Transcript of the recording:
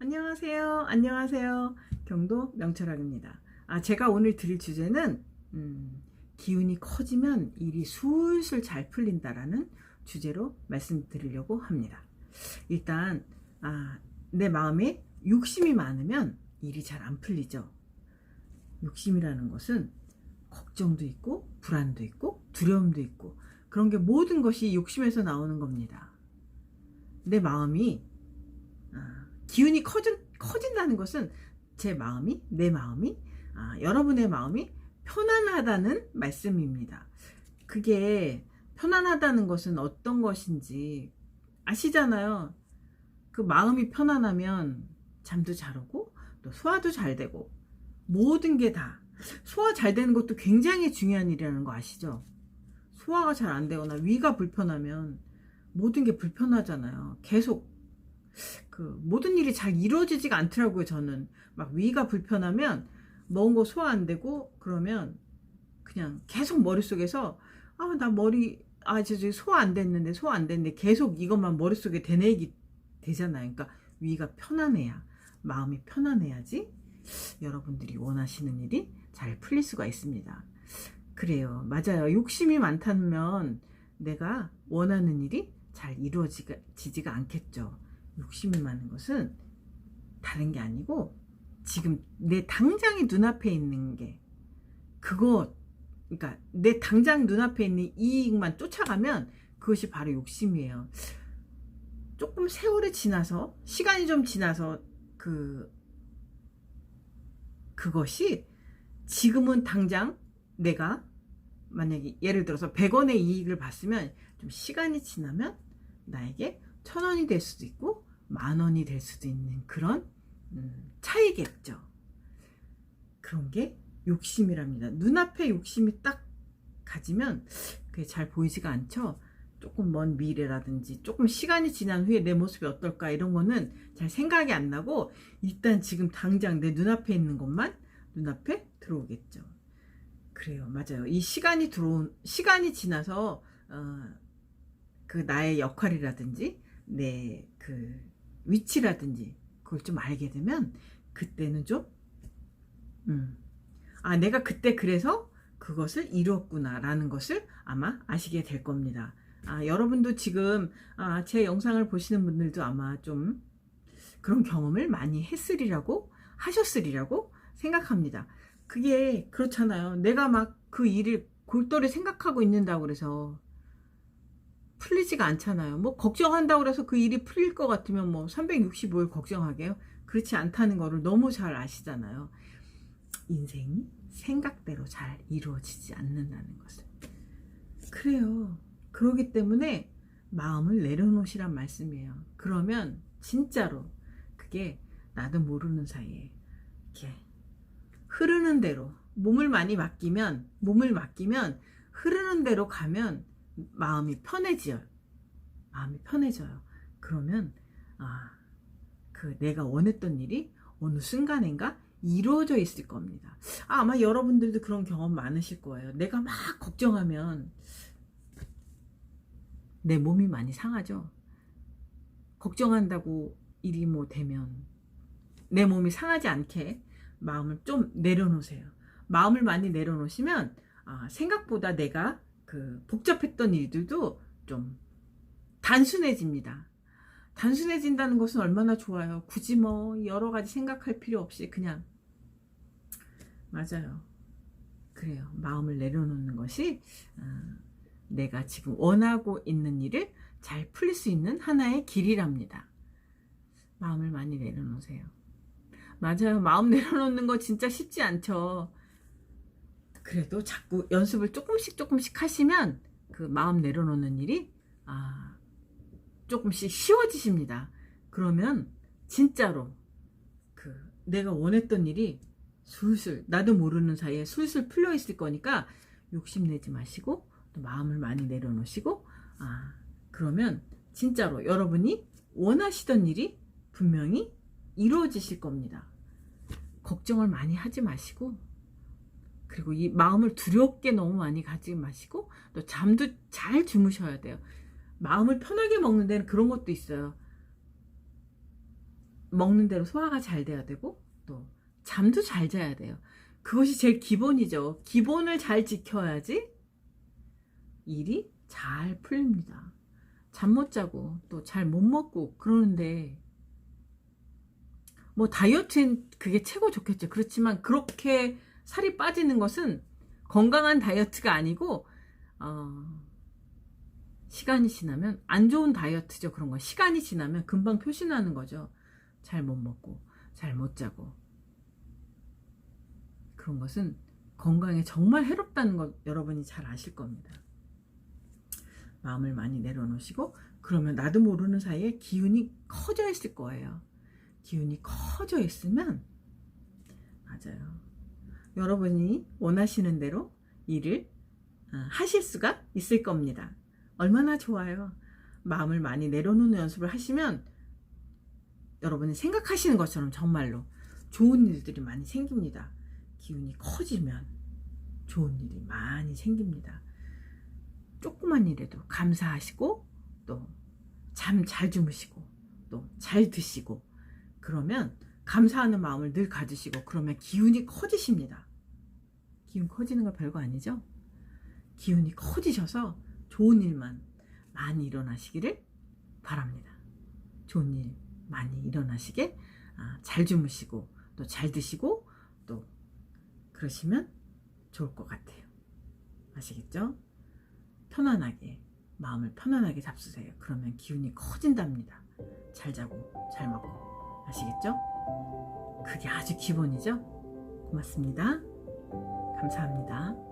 안녕하세요. 안녕하세요. 경도 명철학입니다. 아, 제가 오늘 드릴 주제는, 음, 기운이 커지면 일이 술술 잘 풀린다라는 주제로 말씀드리려고 합니다. 일단, 아, 내 마음에 욕심이 많으면 일이 잘 안 풀리죠. 욕심이라는 것은 걱정도 있고, 불안도 있고, 두려움도 있고, 그런 게 모든 것이 욕심에서 나오는 겁니다. 내 마음이 아, 기운이 커진, 커진다는 것은 제 마음이 내 마음이 아, 여러분의 마음이 편안하다는 말씀입니다. 그게 편안하다는 것은 어떤 것인지 아시잖아요. 그 마음이 편안하면 잠도 잘 오고 또 소화도 잘 되고 모든 게 다 소화 잘 되는 것도 굉장히 중요한 일이라는 거 아시죠? 소화가 잘 안 되거나 위가 불편하면 모든 게 불편하잖아요. 계속 그 모든 일이 잘 이루어지지가 않더라고요. 저는 막 위가 불편하면 먹은 거 소화 안 되고 그러면 그냥 계속 머릿속에서 아 나 머리 아저 소화 안 됐는데 소화 안 됐는데 계속 이것만 머릿속에 되뇌기 되잖아요. 그러니까 위가 편안해야 마음이 편안해야지 여러분들이 원하시는 일이 잘 풀릴 수가 있습니다. 그래요. 맞아요. 욕심이 많다면 내가 원하는 일이 잘 이루어지지가 않겠죠. 욕심이 많은 것은 다른 게 아니고 지금 내 당장이 눈앞에 있는 게 그거 그러니까 내 당장 눈앞에 있는 이익만 쫓아가면 그것이 바로 욕심이에요. 조금 세월이 지나서 시간이 좀 지나서 그 그것이 지금은 당장 내가 만약에 예를 들어서 100원의 이익을 봤으면 좀 시간이 지나면 나에게 천 원이 될 수도 있고 만 원이 될 수도 있는 그런 음, 차이겠죠. 그런 게 욕심이랍니다. 눈앞에 욕심이 딱 가지면 그게 잘 보이지가 않죠. 조금 먼 미래라든지 조금 시간이 지난 후에 내 모습이 어떨까 이런 거는 잘 생각이 안 나고 일단 지금 당장 내 눈앞에 있는 것만 눈앞에 들어오겠죠. 그래요. 맞아요. 이 시간이 들어온 시간이 지나서 어, 그 나의 역할이라든지 내그 위치라든지 그걸 좀 알게 되면 그때는 좀 음. 아, 내가 그때 그래서 그것을 이루었구나라는 것을 아마 아시게 될 겁니다. 아, 여러분도 지금 아, 제 영상을 보시는 분들도 아마 좀 그런 경험을 많이 했으리라고 하셨으리라고 생각합니다. 그게 그렇잖아요. 내가 막 그 일을 골똘히 생각하고 있는다고 그래서 풀리지가 않잖아요. 뭐 걱정한다고 그래서 그 일이 풀릴 것 같으면 뭐 365일 걱정하게요? 그렇지 않다는 거를 너무 잘 아시잖아요. 인생이 생각대로 잘 이루어지지 않는다는 것을. 그래요. 그러기 때문에 마음을 내려놓으시란 말씀이에요. 그러면 진짜로 그게 나도 모르는 사이에 이렇게 흐르는 대로 몸을 많이 맡기면 몸을 맡기면 흐르는 대로 가면 마음이 편해져요. 마음이 편해져요. 그러면 아, 그 내가 원했던 일이 어느 순간인가 이루어져 있을 겁니다. 아, 아마 여러분들도 그런 경험 많으실 거예요. 내가 막 걱정하면 내 몸이 많이 상하죠. 걱정한다고 일이 뭐 되면 내 몸이 상하지 않게 마음을 좀 내려놓으세요. 마음을 많이 내려놓으시면 아, 생각보다 내가 그 복잡했던 일들도 좀 단순해집니다. 단순해진다는 것은 얼마나 좋아요. 굳이 뭐 여러 가지 생각할 필요 없이 그냥 맞아요. 그래요. 마음을 내려놓는 것이 어, 내가 지금 원하고 있는 일을 잘 풀릴 수 있는 하나의 길이랍니다. 마음을 많이 내려놓으세요. 맞아요. 마음 내려놓는 거 진짜 쉽지 않죠. 그래도 자꾸 연습을 조금씩 조금씩 하시면 그 마음 내려놓는 일이 아 조금씩 쉬워지십니다. 그러면 진짜로 그 내가 원했던 일이 술술 나도 모르는 사이에 술술 풀려 있을 거니까 욕심내지 마시고 또 마음을 많이 내려놓으시고 아 그러면 진짜로 여러분이 원하시던 일이 분명히 이루어지실 겁니다. 걱정을 많이 하지 마시고 그리고 이 마음을 두렵게 너무 많이 가지 마시고 또 잠도 잘 주무셔야 돼요. 마음을 편하게 먹는 데는 그런 것도 있어요. 먹는 대로 소화가 잘 돼야 되고 또 잠도 잘 자야 돼요. 그것이 제일 기본이죠. 기본을 잘 지켜야지 일이 잘 풀립니다. 잠 못 자고 또 잘 못 먹고 그러는데 뭐 다이어트엔 그게 최고 좋겠죠. 그렇지만 그렇게 살이 빠지는 것은 건강한 다이어트가 아니고 어, 시간이 지나면 안 좋은 다이어트죠. 그런 거. 시간이 지나면 금방 표시나는 거죠. 잘 못 먹고 잘 못 자고 그런 것은 건강에 정말 해롭다는 것 여러분이 잘 아실 겁니다. 마음을 많이 내려놓으시고 그러면 나도 모르는 사이에 기운이 커져 있을 거예요. 기운이 커져 있으면 맞아요. 여러분이 원하시는 대로 일을 어, 하실 수가 있을 겁니다. 얼마나 좋아요. 마음을 많이 내려놓는 연습을 하시면 여러분이 생각하시는 것처럼 정말로 좋은 일들이 많이 생깁니다. 기운이 커지면 좋은 일이 많이 생깁니다. 조그만 일에도 감사하시고 또 잠 잘 주무시고 또 잘 드시고 그러면 감사하는 마음을 늘 가지시고 그러면 기운이 커지십니다. 기운 커지는 거 별거 아니죠? 기운이 커지셔서 좋은 일만 많이 일어나시기를 바랍니다. 좋은 일 많이 일어나시게 아, 잘 주무시고 또 잘 드시고 또 그러시면 좋을 것 같아요. 아시겠죠? 편안하게 마음을 편안하게 잡수세요. 그러면 기운이 커진답니다. 잘 자고 잘 먹고 아시겠죠? 그게 아주 기본이죠. 고맙습니다. 감사합니다.